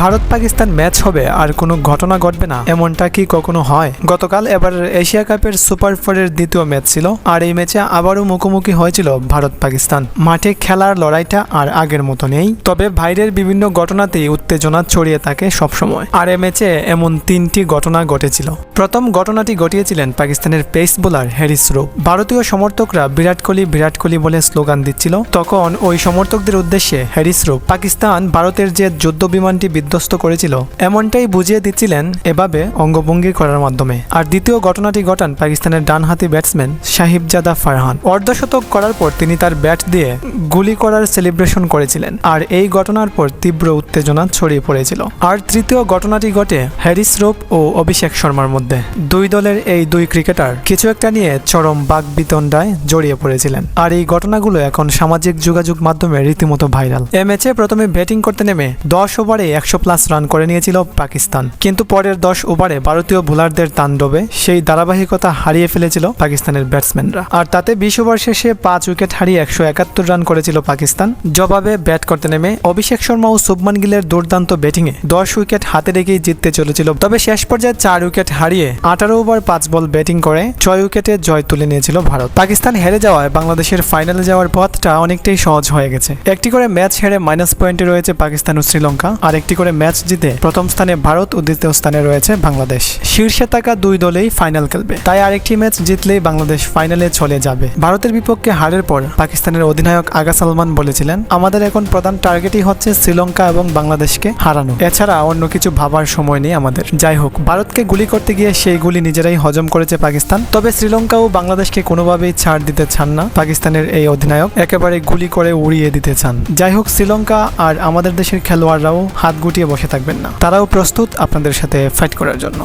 Bharat Pakistan match হবে আর কোনো ঘটনা ঘটবে না, এমনটা কি কখনো হয়? গতকাল এবার এশিয়া কাপের সুপার ফোরের দ্বিতীয় ম্যাচ ছিল আর এই ম্যাচে আবারও মুখোমুখি হয়েছিল ভারত পাকিস্তান মাঠে খেলার লড়াইটা আর আগের মতো নেই, তবে বাইরের বিভিন্ন ঘটনাতেই উত্তেজনা ছড়িয়ে থাকে সবসময়। আর এ ম্যাচে এমন তিনটি ঘটনা ঘটেছিল। প্রথম ঘটনাটি ঘটিয়েছিলেন পাকিস্তানের পেস বোলার হ্যারিস রুপ ভারতীয় সমর্থকরা বিরাট কোহলি বিরাট কোহলি বলে স্লোগান দিচ্ছিল। তখন ওই সমর্থকদের উদ্দেশ্যে হ্যারিস রুপ পাকিস্তান ভারতের যে যুদ্ধ বিমানটি বিধ্বস্ত করেছিল। এমনটাই বুঝিয়ে দিচ্ছিলেন এভাবে অঙ্গভঙ্গি করার মাধ্যমে। আর দ্বিতীয় ঘটনাটি ঘটান পাকিস্তানের ডানহাতি ব্যাটসম্যান সাহিবজাদা ফারহান। অর্ধশতক করার পর তিনি তার ব্যাট দিয়ে গুলি করার সেলিব্রেশন করেছিলেন। আর এই ঘটনার পর তীব্র উত্তেজনা ছড়িয়ে পড়েছিল। আর তৃতীয় ঘটনাটি ঘটে হ্যারিস রোপ ও অভিষেক শর্মার মধ্যে। দুই দলের এই দুই ক্রিকেটার কিছু একটা নিয়ে চরম বাগবিতণ্ডায় জড়িয়ে পড়েছিলেন। আর এই ঘটনাগুলো এখন সামাজিক যোগাযোগ মাধ্যমে রীতিমতো ভাইরাল। এ ম্যাচে প্রথমে ব্যাটিং করতে নেমে দশ ওভারে একশো প্লাস রান করে নিয়েছিল পাকিস্তান। কিন্তু পরের দশ ওভারে ভারতীয় বোলারদের তাণ্ডবে সেই ধারাবাহিকতা হারিয়ে ফেলেছিল পাকিস্তানের ব্যাটসম্যানরা। আর তাতে বিশ ওভার শেষে পাঁচ উইকেট হারিয়ে একশো একাত্তর রান করেছিল পাকিস্তান। জবাবে ব্যাট করতে নেমে অভিষেক শর্মা ও শুভমান গিলের দুর্দান্ত ব্যাটিংয়ে দশ উইকেট হাতে রেখেই জিততে চলেছিল। তবে শেষ পর্যায়ে চার উইকেট হারিয়ে আঠারো ওভার পাঁচ বল ব্যাটিং করে ছয় উইকেটে জয় তুলে নিয়েছিল ভারত। পাকিস্তান হেরে যাওয়ায় বাংলাদেশের ফাইনালে যাওয়ার পথটা অনেকটাই সহজ হয়ে গেছে। একটি করে ম্যাচ হেরে মাইনাস পয়েন্টে রয়েছে পাকিস্তান ও শ্রীলঙ্কা। আর একটি করে ম্যাচ জিতে প্রথম স্থানে ভারত ও দ্বিতীয় স্থানে রয়েছে বাংলাদেশ। শীর্ষে থাকা দুই দলেই ফাইনাল খেলবে। তাই আরেকটি ম্যাচ জিতলেই বাংলাদেশ ফাইনালে চলে যাবে। ভারতের বিপক্ষে হারের পর পাকিস্তানের অধিনায়ক আগা সালমান বলেছিলেন, আমাদের এখন প্রধান টার্গেটই হচ্ছে শ্রীলঙ্কা এবং বাংলাদেশকে হারানো। এছাড়া অন্য কিছু ভাবার সময় নেই আমাদের। যাই হোক, ভারতকে গুলি করতে গিয়ে সেই গুলি নিজেরাই হজম করেছে পাকিস্তান। তবে শ্রীলঙ্কা ও বাংলাদেশকে কোনোভাবেই ছাড় দিতে চান না পাকিস্তানের এই অধিনায়ক। একেবারে গুলি করে উড়িয়ে দিতে চান। যাই হোক, শ্রীলঙ্কা আর আমাদের দেশের খেলোয়াড়রাও হাত গুটিয়ে বসে থাকবেন না। তারাও প্রস্তুত আপনাদের সাথে ফাইট করার জন্য।